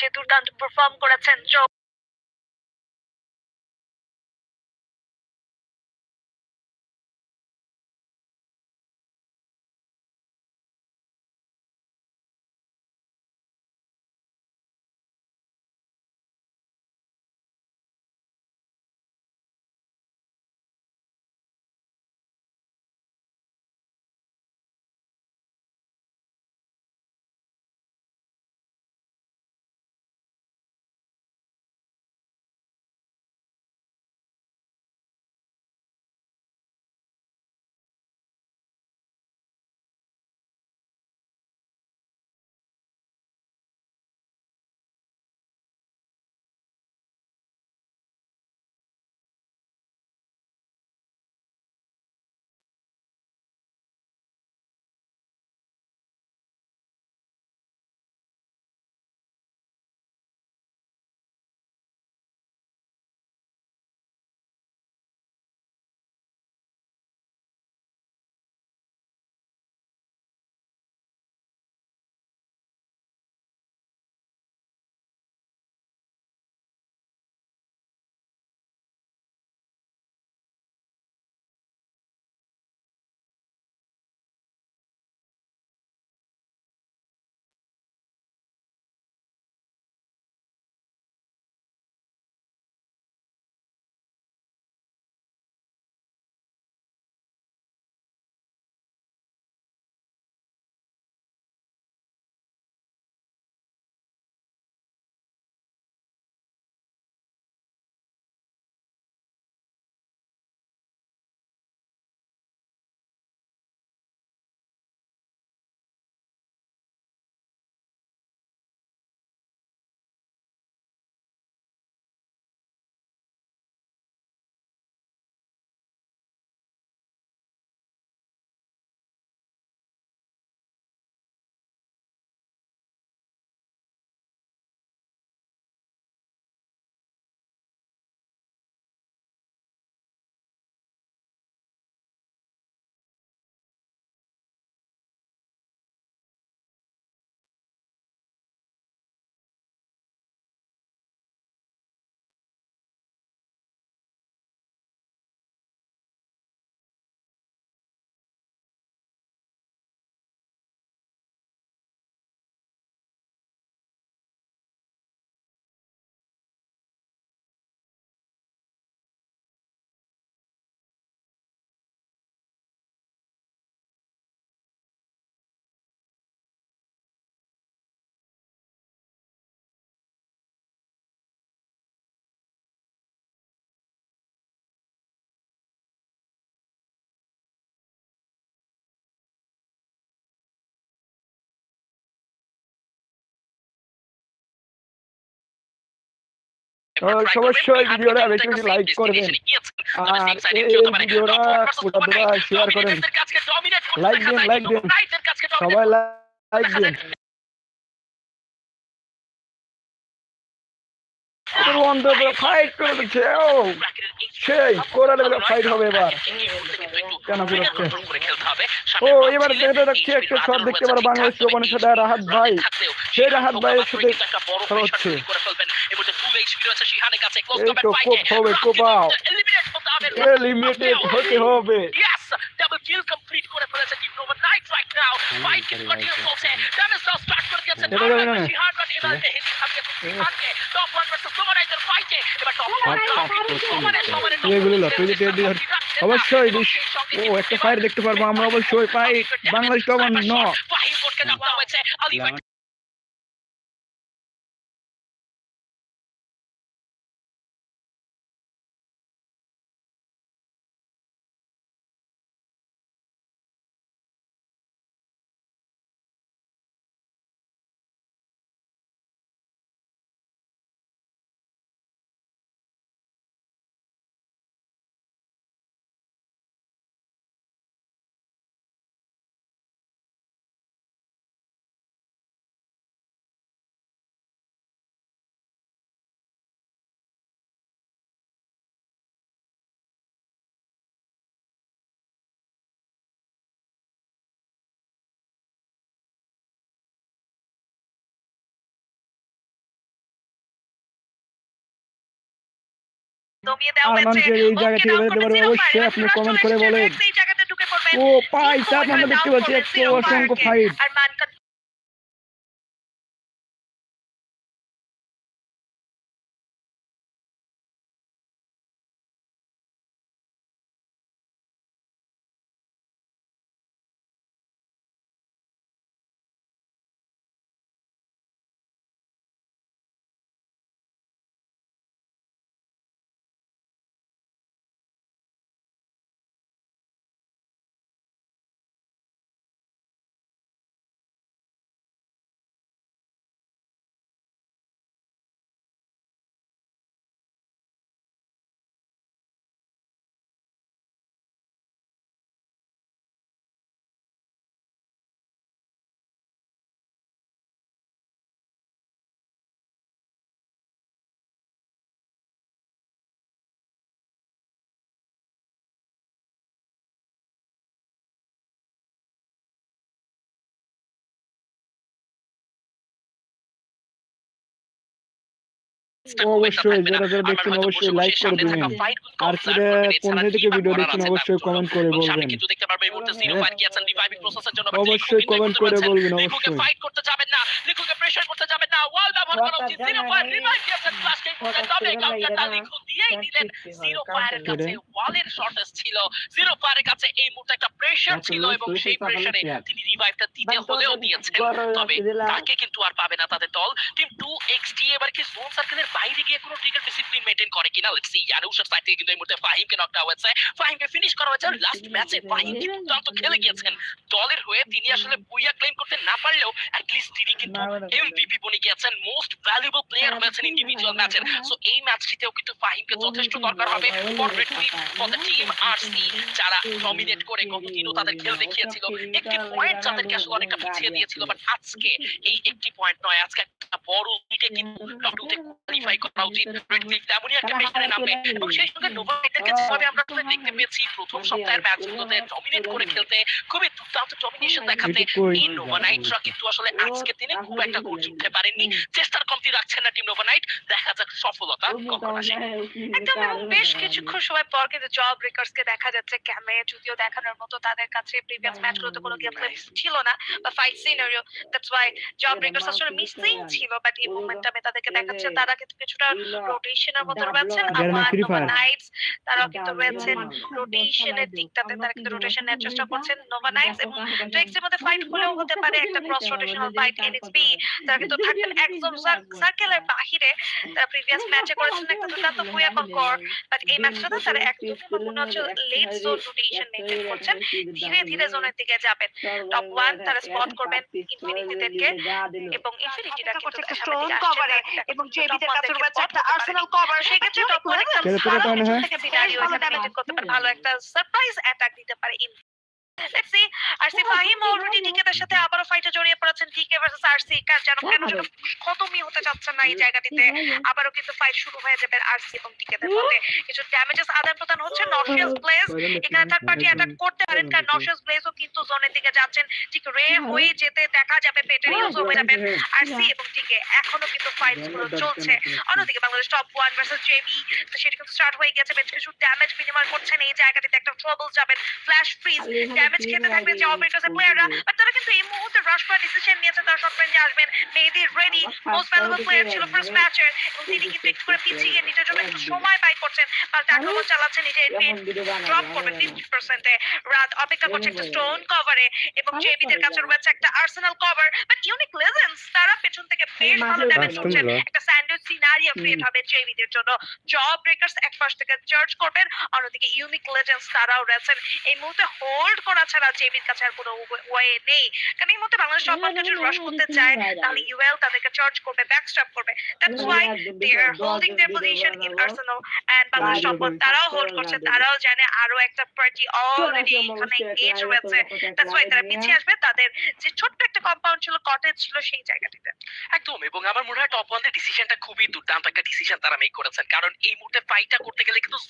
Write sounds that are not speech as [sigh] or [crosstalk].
যে দুর্দান্ত পারফর্ম করেছেন। অবশ্যই ভিডিওটা বেশি বেশি লাইক করবেন আর এই ভিডিওটা শেয়ার করেন লাইক দিন লাইক দিন সবাই লাইক দিন অন্তত ফাইট করে দিচ্ছে ও সেই কোরালে ফাইট হবে এবার কেন বেরোচ্ছে ও এবার দেখতে দেখছি একটা শট দেখতে পারো বাংলাদেশ ওপেনের সাথে রাহাত ভাই সেই রাহাত ভাইয়ের সাথে খেলা হচ্ছে এই তো কোপ হবে কোপাও এলিমিনেটেড হতে হবে Yes, double kill complete করে ফেলেছে team Nova knight right now fight is continue চলছে। ড্যামেজ দাও স্টার্ট করে দিয়েছে এটা যাবে না। জিহাদ বাট এবার হেডি থাকে জিহাদকে টপ 1 ভার্সেস সুমারাইজার ফাইটে এবার টপ 1 এগুলো লট তুই যে অবশ্যই দিস। ও একটা ফাইট দেখতে পারব। আমরা অবশ্যই ফাইট বাংলাদেশ কমান ন এই জায়গা থেকে পারবে অবশ্যই আপনি কমেন্ট করে বলেন। ও পাই স্যার আমরা দেখতে পাচ্ছি একশো অসংখ্য ফাইট অবশ্যই যারা যারা দেখছেন অবশ্যই লাইক করে দিবেন। আর কিরা কোন থেকে ভিডিও দেখছেন অবশ্যই কমেন্ট করে বলবেন। কিন্তু দেখতে পারবে এই মুহূর্তে জিরো হ্যাঁ। গিয়েছেন রিভাইভিং প্রসেসের জন্য অবশ্যই কমেন্ট করে বলবেন, অবশ্যই। ফাইট করতে যাবেন না লিখুকে প্রেসার করতে যাবেন না ওয়াল ব্যবহার করা উচিত জিরো ফায়ার রিভাইভ কি আছেন ক্লাস কে করতে তবে কাউন্টারটা লিকু দিয়েই দিলেন জিরো ফায়ারের কাছে ওয়ালের শর্টেজ ছিল জিরো ফায়ারের কাছে এই মুহূর্তে একটা প্রেসার ছিল এবং সেই প্রেসারে তিনি রিভাইভটা দিতে হলেও দিয়েছেন। তবে তাকে কিন্তু আর পাবে না তাদের দল। টিম টু এক্সটি এবার কি জোন সার্কেলের বাইরে গিয়ে কোনো ট্রিগার ডিসিপ্লিন মেইনটেইন করে কিনা? লেটস সি ইয়ানুশের সাইড থেকে কিন্তু এই মুহূর্তে ফাহিমকে নক আউট হয়েছে। ফাহিমকে ফিনিশ করা হয়েছে। লাস্ট ম্যাচে ফাহিম দুর্দান্ত খেলে গিয়েছেন। দলের হয়ে তিনি আসলে বুইয়া ক্লেম করতে না পারলেও অ্যাট লিস্ট তিনি কিন্তু এমভিপি বনে গিয়েছেন মোস্ট ভ্যালুয়েবল প্লেয়ার হয়েছেন ইন্ডিভিজুয়াল ম্যাচের সো এই ম্যাচটিতেও কিন্তু ফাহিমকে যথেষ্ট দরকার হবে ফর দ্য টিম আরসি যারা ডমিনেট করে গত দিনও তাদের খেল দেখিয়েছিল। একটি পয়েন্ট যাদেরকে আসলে অনেকটা পিছিয়ে দিয়েছিল বাট আজকে এই একটি পয়েন্ট নয়, আজকে একটা বড় লিগে কিন্তু কোয়ালিফাই করা উচিত। রেড ক্লিফ তেমনই একটা এবং সেই সঙ্গে যেভাবে আমরা দেখতে পেয়েছি, প্রথম সপ্তাহের ম্যাচগুলোতে ডমিনেট করে খেলতে, খুবই দুর্দান্ত ডমিনেশন দেখাতে, এই নোভা নাইটরা কিন্তু আসলে আজকে দিনে খুব একটা গোল উঠতে পারেননি। চেষ্টার কমতি রাখছেন না টিম নোভা নাইট দেখা যাক সফলতা কখন আসে। একদম এবং বেশ কিছুক্ষণ সময় পর কিন্তু জব ব্রেকার্স কে দেখা যাচ্ছে ক্যামে যদিও দেখানোর মতো তাদের কাছে প্রিভিয়াস ম্যাচগুলোতে কোনো গেম প্লে ছিল না বা fight scenario that's why job breakers আসলে মিসিং ছিল বাট এই মোমেন্টামে তাদেরকে দেখাচ্ছে তারা কিন্তু কিছুটা রোটেশনের মধ্যে রয়েছেন আমার। নাইটস তারাও কিন্তু রয়েছেন রোটেশনের দিকটাতে তারা কিন্তু রোটেশন নেওয়ার চেষ্টা করছেন নোভা নাইটস এবং ট্রেক্স এর মধ্যে ফাইট হলেও হতে পারে একটা ক্রস রোটেশনাল ফাইট এনএক্সপি তারা কিন্তু থাকবেন [laughs] একদম সার্কেলের বাহিরে তারা প্রিভিয়াস ম্যাচে করেছেন একটা দুর্দান্ত [laughs] বুয়া কর বাট এই ম্যাচটাতে তারা একদমই আমার মনে হচ্ছে লেট জোন রোটেশন মেনটেন করছেন ধীরে ধীরে জোনের দিকে যাবেন। টপ ওয়ান তারা স্পট করবেন ইনফিনিটিদেরকে এবং ইনফিনিটিটা কিন্তু একটা স্ট্রং স্টোন কভারে এবং জেবিদের কাছে রয়েছে একটা আর্সেনাল কভার সেক্ষেত্রে টপ ওয়ান একদম পারে। ভালো একটা সারপ্রাইজ অ্যাটাক দিতে পারে let's see RC Fahim already টিকেদের সাথে আবারো ফাইটে জড়িয়ে পড়েছেন টিকে ভার্সেস আরসি যেন কেন যেন খতমই হতে চাচ্ছে না এই জায়গাটিতে। আবারও কিন্তু ফাইট শুরু হয়ে যাবে আরসি এবং টিকেদের মধ্যে। কিছু ড্যামেজেস আদান প্রদান হচ্ছে নর্শিয়াস প্লেস এখানে থার্ড পার্টি অ্যাটাক করতে পারেন কারণ নর্শিয়াস প্লেসও কিন্তু জোনের দিকে যাচ্ছেন। ঠিক রে হয়ে। যেতে দেখা যাবে পেটের ইউজ হয়ে যাবেন আরসি এবং টিকে এখনও কিন্তু ফাইটসগুলো চলছে। অন্যদিকে Bangladesh top one versus JB তো সেটা কিন্তু স্টার্ট হয়ে গেছে। বেশ কিছু ড্যামেজ বিনিময় করছেন এই জায়গাটিতে। একটা ট্রাবল যাবেন। ফ্ল্যাশ ফ্রিজ ড্যামেজ খেতে থাকবে যে অপারেটরস প্লেয়াররা বাট তারা কিন্তু এই মুহূর্তে রাশ করার ডিসিশন নিয়েছে তারা শর্ট রেঞ্জে আসবেন Mehedi ready most valuable player ছিল ফার্স্ট ম্যাচের এবং তিনি কিন্তু একটু করে পিছিয়ে নিজের জন্য একটু সময় বাই করছেন পাল্টা আক্রমণ চালাচ্ছেন নিজে ড্রপ করবে ফিফটি পার্সেন্টে রাত অপেক্ষা করছে একটা স্টোন কভারে এবং জেবিদের কাছে রয়েছে একটা arsenal cover but unique legends তারা পেছন থেকে বেশ ভালো ড্যামেজ করছেন একটা ফ্রি ভাবে জেইবিদের জন্য জব ব্রেকার্স এক পাশ থেকে চার্জ করবেন অন্যদিকে ইউনিক লেজেন্ডস তারাও রয়েছেন। এই মুহূর্তে হোল্ড করা ছাড়া জেবির কাছে আর কোনো ওয়ে নেই। কারণ এই মুহূর্তে বাংলাদেশ সরকার যদি রস করতে চায় তাহলে ইউএল তাদেরকে চার্জ করবে ব্যাকস্ট্যাপ করবে। That's why they are holding their position in arsenal and Bangladesh সম্পদ তারাও হোল্ড করছে তারাও জানে আরও একটা পার্টি অলরেডি এখানে এজ রয়েছে। দ্যাটস ওয়াই তারা পিছিয়ে আসবে তাদের যে ছোট্ট একটা কম্পাউন্ড ছিল কটেজ ছিল সেই জায়গাটিতে। একদম এবং আমার মনে হয় টপ ওয়ান ডিসিশনটা খুবই দুর্দান্ত। একটা ডিসিশন তারা মেক করেছেন। কারণ এই মুহূর্তে ফাইটটা করতে গেলে কিন্তু